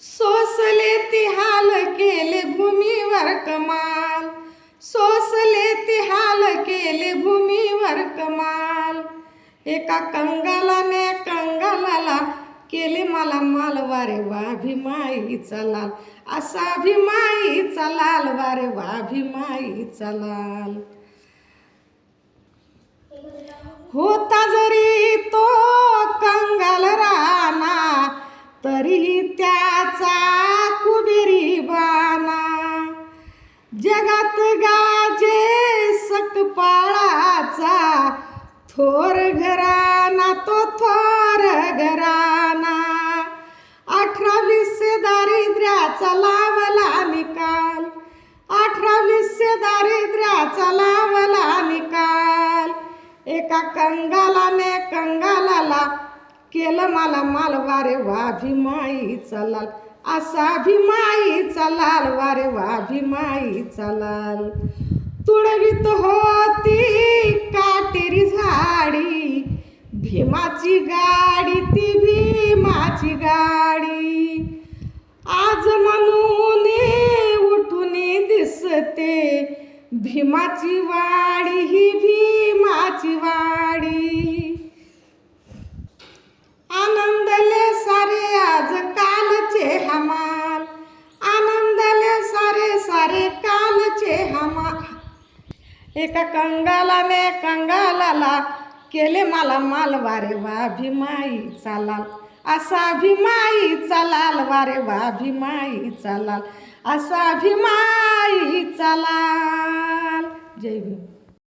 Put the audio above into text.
सोसले ती हाल केले भूमीवर कमाल. सोसले ती हाल केले भूमीवर कमाल. एका कंगालाने कंगालाला केले मला माल वारे वा भीमाईचा लाल. असा भीमाईचा लाल वारे वा भीमाईचा लाल. होता जरी तो कंगाल राणा तरीही गाजे सकपाळाचा थोर घराना तो थोर घराना अठरा वीस दारिद्र्याचा लावला निकाल. अठरा वीस दारिद्र्याचा लावला निकाल. एका कंगालाने कंगालाला केलं मला माल वारे माई भीमाईचा असा भीमाईचा लाल वारे वा भीमाईचा लाल. तुळवीत होती काटेरी झाडी भीमाची गाडी ती भीमाची गाडी. आज म्हणून उठून दिसते भीमाची वाडी ही भीमाची वाडी. मामा. एका कंगालाने कंगालाला केले मला माल वारे वा भीमाई चालाल असा भीमाई चालाल वारे वा भीमाई चालाल असा भीमाई चालाल जय भीम.